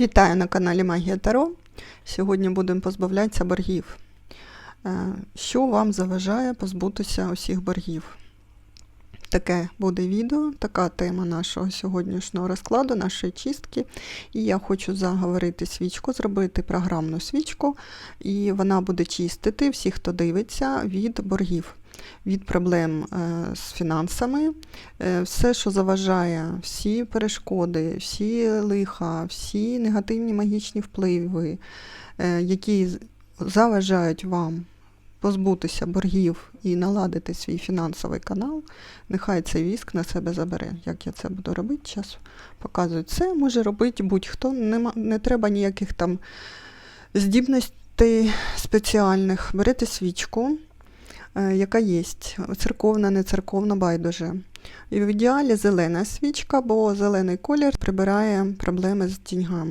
Вітаю на каналі Магія Таро. Сьогодні будемо позбавлятися боргів. Е, Що вам заважає позбутися усіх боргів? Таке буде відео, така тема нашого сьогоднішнього розкладу, нашої чистки. І я хочу заговорити свічку, зробити програмну свічку, і вона буде чистити всіх, хто дивиться, від боргів, від проблем е, з фінансами, Е, все, що заважає, всі перешкоди, всі лиха, всі негативні магічні впливи, е, які заважають вам позбутися боргів і наладити свій фінансовий канал, нехай цей віск на себе забере. Як я це буду робити, зараз показую. Це може робити будь-хто, нема, не треба ніяких там здібностей спеціальних. Берете свічку, яка є, церковна, не церковна, байдуже. І в ідеалі зелена свічка, бо зелений колір прибирає проблеми з деньгами.